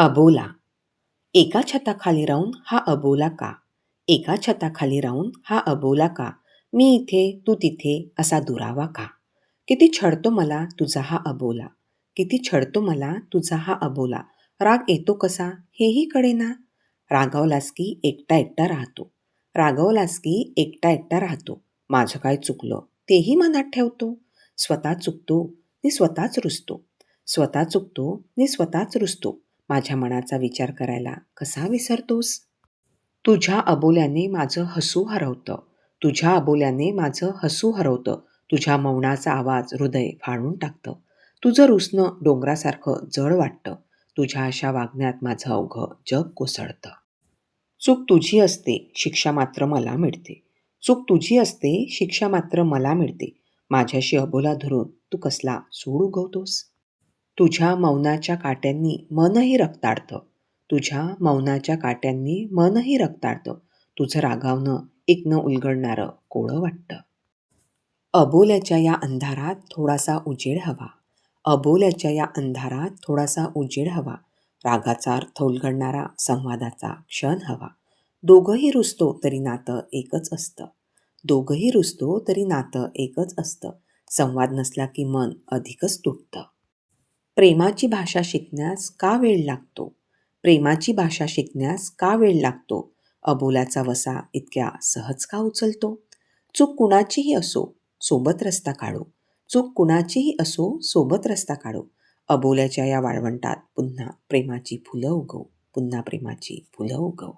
अबोला. एका छताखाली राहून हा अबोला का? एका छताखाली राहून हा अबोला का? मी इथे तू तिथे असा दुरावा का? किती छळतो मला तुझा हा अबोला. किती छळतो मला तुझा हा अबोला. राग येतो कसा? हेही कळेना. रागावलास की एकटा एकटा राहतो. रागावलास की एकटा एकटा राहतो. माझं काय चुकलं? तेही मनात ठेवतो. स्वतः चुकतो मी स्वतःच रुसतो. स्वतः चुकतो मी स्वतःच रुसतो. माझ्या मनाचा विचार करायला कसा विसरतोस? तुझ्या अबोल्याने माझं हसू हरवतं. तुझ्या अबोल्याने माझं हसू हरवतं. तुझ्या मौनाचा आवाज हृदय फाळून टाकतं. तुझं रुसणं डोंगरासारखं जड वाटतं तुझ्या अशा वागण्यात माझं अवघं जग कोसळतं. चूक तुझी असते शिक्षा मात्र मला मिळते. चूक तुझी असते शिक्षा मात्र मला मिळते. माझ्याशी अबोला धरून तू कसला सूड उगवतोस? तुझ्या मौनाच्या काट्यांनी मनही रक्ताडतं तुझ्या मौनाच्या काट्यांनी मनही रक्ताडतं तुझं रागावणं एकनं उलगडणारं कोळं वाटतं. अबोल्याच्या या अंधारात थोडासा उजेड हवा. अबोल्याच्या या अंधारात थोडासा उजेड हवा. रागाचा अर्थ उलगडणारा संवादाचा क्षण हवा. दोघंही रुजतो तरी नातं एकच असतं. दोघंही रुजतो तरी नातं एकच असतं. संवाद नसला की मन अधिकच तुटतं. प्रेमाची भाषा शिकण्यास का वेळ लागतो? प्रेमाची भाषा शिकण्यास का वेळ लागतो? अबोल्याचा वसा इतक्या सहज का उचलतो? चूक कुणाचीही असो सोबत रस्ता काढू. चूक कुणाचीही असो सोबत रस्ता काढू. अबोल्याच्या या वाळवंटात पुन्हा प्रेमाची फुलं उगव पुन्हा प्रेमाची फुलं उगव.